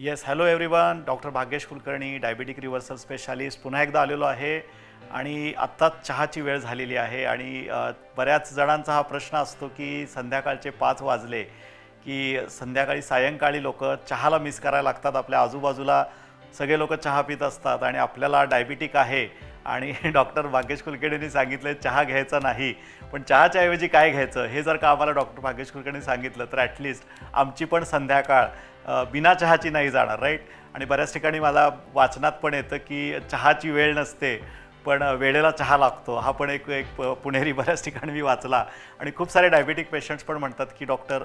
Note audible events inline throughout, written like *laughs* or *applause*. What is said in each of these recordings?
Yes hello everyone doctor Bhagyesh Kulkarni diabetic reversal specialist पुन्हा एकदा आलेलो आहे आणि आत्ताच चहाची वेळ झालेली आहे आणि बऱ्याच जणांचा हा प्रश्न असतो की संध्याकाळचे पाच वाजले की संध्याकाळी सायंकाळी लोक चहाला मिस करायला लागतात. आपल्या आजूबाजूला सगळे लोक चहा पित असतात आणि आपल्याला डायबिटिक आहे. आणि *laughs* डॉक्टर भाग्येश कुलकर्णींनी सांगितलं चहा घ्यायचा नाही पण चहाच्या ऐवजी काय घ्यायचं? हे जर का आम्हाला डॉक्टर भाग्येश कुलकर्णी सांगितलं तर ॲटलिस्ट आमची पण संध्याकाळ बिना चहाची नाही जाणार राईट आणि बऱ्याच ठिकाणी मला वाचनात पण येतं की चहाची वेळ नसते पण वेळेला चहा लागतो. हा पण एक एक पुणेरी बऱ्याच ठिकाणी मी वाचला. आणि खूप सारे डायबेटिक पेशंट्स पण म्हणतात की डॉक्टर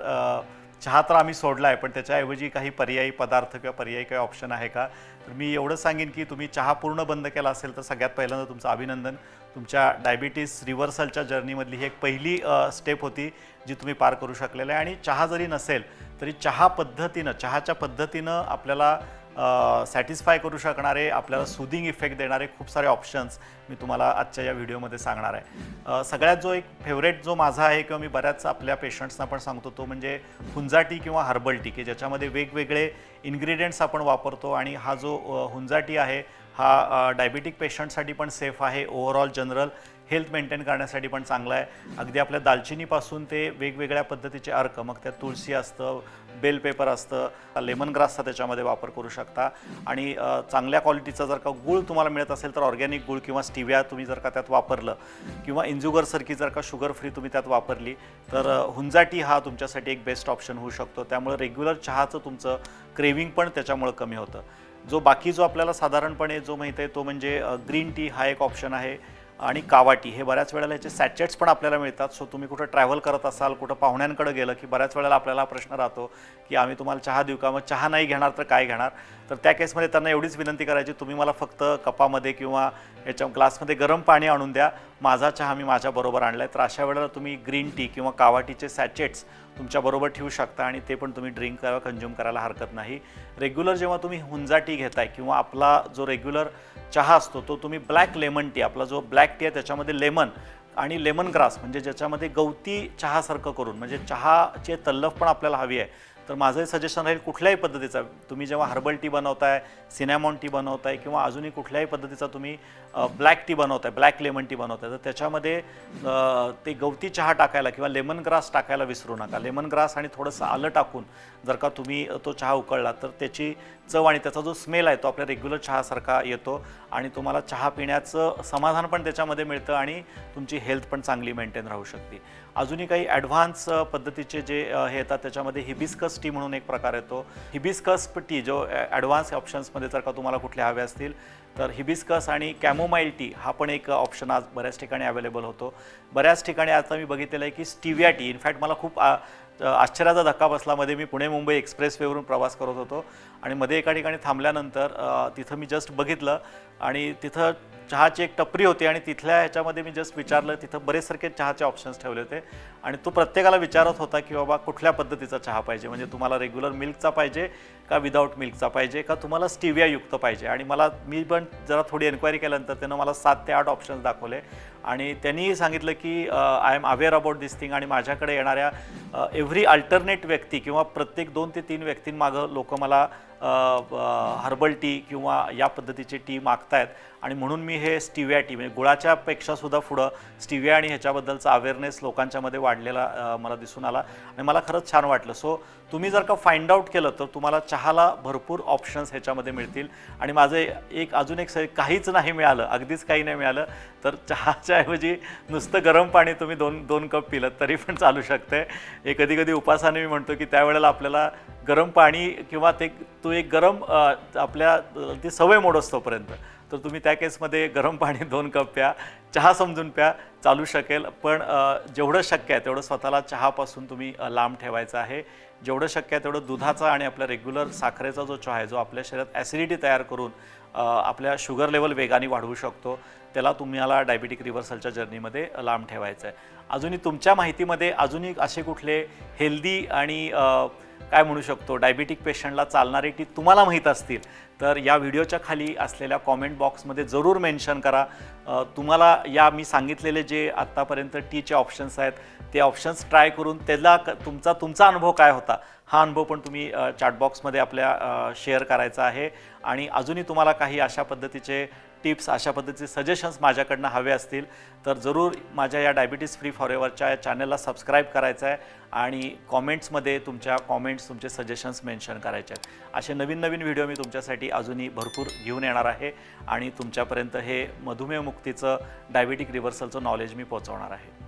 चहा तर आम्ही सोडला आहे पण त्याच्याऐवजी काही पर्यायी पदार्थ किंवा पर्यायी काही ऑप्शन आहे का? तर मी एवढं सांगेन की तुम्ही चहा पूर्ण बंद केला असेल तर सगळ्यात पहिल्यांदा तुमचं अभिनंदन. तुमच्या डायबिटीस रिव्हर्सलच्या जर्नीमधली ही एक पहिली स्टेप होती जी तुम्ही पार करू शकलेलं. आहे आणि चहा जरी नसेल तरी चहा पद्धतीनं चहाच्या पद्धतीनं आपल्याला सॅटिस्फाय करू शकणारे आपल्याला सुदिंग इफेक्ट देणारे खूप सारे ऑप्शन्स मी तुम्हाला आजच्या या व्हिडिओमध्ये सांगणार आहे. सगळ्यात जो एक फेवरेट जो माझा आहे किंवा मी बऱ्याच आपल्या पेशंट्सना पण सांगतो तो म्हणजे हुंजा टी किंवा हर्बल टी की ज्याच्यामध्ये वेगवेगळे इन्ग्रेडियंट्स आपण वापरतो आणि हा जो हुंजा टी आहे हा डायबिटिक पेशंटसाठी पण सेफ आहे. ओव्हरऑल जनरल हेल्थ मेंटेन करण्यासाठी पण चांगला आहे. अगदी आपल्या दालचिनीपासून ते वेगवेगळ्या पद्धतीचे अर्क मग त्यात तुळशी असतं बेल पेपर असतं लेमन ग्रासचा त्याच्यामध्ये वापर करू शकता. आणि चांगल्या क्वालिटीचा जर का गूळ तुम्हाला मिळत असेल तर ऑर्गॅनिक गुळ किंवा स्टिव्या तुम्ही जर का त्यात वापरलं किंवा इंजुगरसारखी जर का शुगर फ्री तुम्ही त्यात वापरली तर हुंजाटी हुंजा टी हा तुमच्यासाठी एक बेस्ट ऑप्शन होऊ शकतो. त्यामुळे रेग्युलर चहाचं तुमचं क्रेविंग पण त्याच्यामुळं कमी होतं. जो बाकी जो आपल्याला साधारणपणे जो माहीत आहे तो म्हणजे ग्रीन टी हा एक ऑप्शन आहे. आणि कावाटी हे बऱ्याच वेळेला याचे सॅचेट्स पण आपल्याला मिळतात. सो तुम्ही कुठं ट्रॅव्हल करत असाल कुठं पाहुण्यांकडे गेलं की बऱ्याच वेळेला आपल्याला प्रश्न राहतो की आम्ही तुम्हाला चहा देऊ का? मग चहा नाही घेणार तर काय घेणार? तर त्या केसमध्ये त्यांना एवढीच विनंती करायची तुम्ही मला फक्त कपामध्ये किंवा याच्या ग्लासमध्ये गरम पाणी आणून द्या. माझा चहा मी माझ्याबरोबर आणला आहे तर अशा वेळेला तुम्ही ग्रीन टी किंवा कावाटीचे सॅचेट्स तुमच्याबरोबर ठेवू शकता आणि ते पण तुम्ही ड्रिंक करा कंझ्युम करायला हरकत नाही. रेग्युलर जेव्हा तुम्ही हुंजा टी घेताय किंवा आपला जो रेग्युलर चहा असतो तो तुम्ही ब्लॅक लेमन टी आपला जो ब्लॅक टी आहे त्याच्यामध्ये लेमन आणि लेमन ग्रास म्हणजे ज्याच्यामध्ये गवती चहासारखं करून म्हणजे चहाचे तल्लफ पण आपल्याला हवी आहे. तर माझंही सजेशन राहील कुठल्याही पद्धतीचा. तुम्ही जेव्हा हर्बल टी बनवताय सिनॅमॉन टी बनवताय किंवा अजूनही कुठल्याही पद्धतीचा तुम्ही ब्लॅक टी बनवताय ब्लॅक लेमन टी बनवताय तर त्याच्यामध्ये ते गवती चहा टाकायला किंवा लेमन ग्रास टाकायला विसरू नका. लेमन ग्रास आणि थोडंसं आलं टाकून जर का तुम्ही तो चहा उकळला तर त्याची चव आणि त्याचा जो स्मेल आहे तो आपल्या रेग्युलर चहासारखा येतो आणि तुम्हाला चहा पिण्याचं समाधान पण त्याच्यामध्ये मिळतं आणि तुमची हेल्थ पण चांगली मेंटेन राहू शकते. अजूनही काही ॲडव्हान्स पद्धतीचे जे हे येतात त्याच्यामध्ये हिबिस्कस टी म्हणून एक प्रकार येतो. हिबिस्कस टी जो ॲडव्हान्स ऑप्शन्समध्ये जर का तुम्हाला कुठले हवे असतील तर हिबिस्कस आणि कॅमोमाईल टी हा पण एक ऑप्शन आज बऱ्याच ठिकाणी अवेलेबल होतो. बऱ्याच ठिकाणी आता मी बघितलेलं आहे की स्टिव्या टी इनफॅक्ट मला खूप आश्चर्याचा धक्का बसला मध्ये मी पुणे मुंबई एक्सप्रेसवेवरून प्रवास करत होतो आणि मध्ये एका ठिकाणी थांबल्यानंतर तिथं मी जस्ट बघितलं आणि तिथं चहाची एक टपरी होती आणि तिथल्या ह्याच्यामध्ये मी जस्ट विचारलं तिथं बरेच सारखे चहाचे ऑप्शन्स ठेवले होते आणि तो प्रत्येकाला विचारत होता की बाबा कुठल्या पद्धतीचा चहा पाहिजे? म्हणजे तुम्हाला रेग्युलर मिल्कचा पाहिजे का विदाऊट मिल्कचा पाहिजे का तुम्हाला स्टिवियायुक्त पाहिजे? आणि मला मी पण जरा थोडी एन्क्वायरी केल्यानंतर त्यानं मला सात ते आठ ऑप्शन्स दाखवले आणि त्यांनी सांगितलं की I am aware about this thing आणि माझ्याकडे येणाऱ्या एव्हरी अल्टरनेट व्यक्ती किंवा प्रत्येक दोन ते तीन व्यक्तींमागं लोक मला हर्बल टी किंवा या पद्धतीची टी मागतायत. आणि म्हणून मी हे स्टिव्या टी म्हणजे गुळाच्यापेक्षा सुद्धा पुढं स्टिव्या आणि ह्याच्याबद्दलचा अवेअरनेस लोकांच्यामध्ये वाढलेला मला दिसून आला. आणि मला खरंच छान वाटलं. सो तुम्ही जर का फाइंड आउट केलं तर तुम्हाला चहाला भरपूर ऑप्शन्स ह्याच्यामध्ये मिळतील. आणि माझं एक अजून एक स- काहीच नाही मिळालं. अगदीच काही नाही मिळालं. तर चहाच्या ऐवजी नुसतं गरम पाणी तुम्ही दोन दोन कप पिलं तरी पण चालू शकते हे कधी कधी उपासाने मी म्हणतो की त्यावेळेला आपल्याला गरम पाणी किंवा ते तो एक गरम आपल्या ती सवय मोडसतोपर्यंत. तर तुम्ही त्या केसमध्ये गरम पाणी *laughs* दोन कप प्या चहा समजून प्या चालू शकेल. पण जेवढं शक्य आहे तेवढं स्वतःला चहापासून तुम्ही लांब ठेवायचं आहे. जेवढं शक्य आहे तेवढं दुधाचा आणि आपल्या रेग्युलर साखरेचा जो चहा आहे जो आपल्या शरीरात ॲसिडिटी तयार करून आपल्या शुगर लेवल वेगाने वाढवू शकतो. त्याला तुम्हाला डायबिटिक रिव्हर्सलच्या जर्नीमध्ये लांब ठेवायचं आहे अजूनही तुमच्या माहितीमध्ये अजूनही असे कुठले हेल्दी आणि काय म्हणू शकतो डायबिटिक पेशंटला चालणारे टी तुम्हाला माहीत असतील तर या व्हिडिओच्या खाली असलेल्या कॉमेंट बॉक्समध्ये जरूर मेन्शन करा. तुम्हाला या मी सांगितलेले जे आत्तापर्यंत टीचे ऑप्शन्स आहेत ते ऑप्शन्स ट्राय करून त्याला क- तुमचा तुमचा अनुभव काय होता हा अनुभव पण तुम्ही चॅटबॉक्समध्ये आपल्या शेअर करायचा आहे. आणि अजूनही तुम्हाला काही अशा पद्धतीचे टिप्स अशा पद्धतीचे सजेशन्स माझ्याकडनं हवे असतील तर जरूर माझ्या या डायबिटीज फ्री फॉरेवरच्या या चॅनलला सबस्क्राईब करायचं आहे आणि कॉमेंट्समध्ये तुमच्या कॉमेंट्स तुमचे सजेशन्स मेन्शन करायचे आहेत. असे नवीन नवीन व्हिडिओ मी तुमच्यासाठी अजूनही भरपूर घेऊन येणार आहे आणि तुमच्यापर्यंत हे मधुमेह मुक्तीचं डायबिटिक रिव्हर्सलचं नॉलेज मी पोहोचवणार आहे.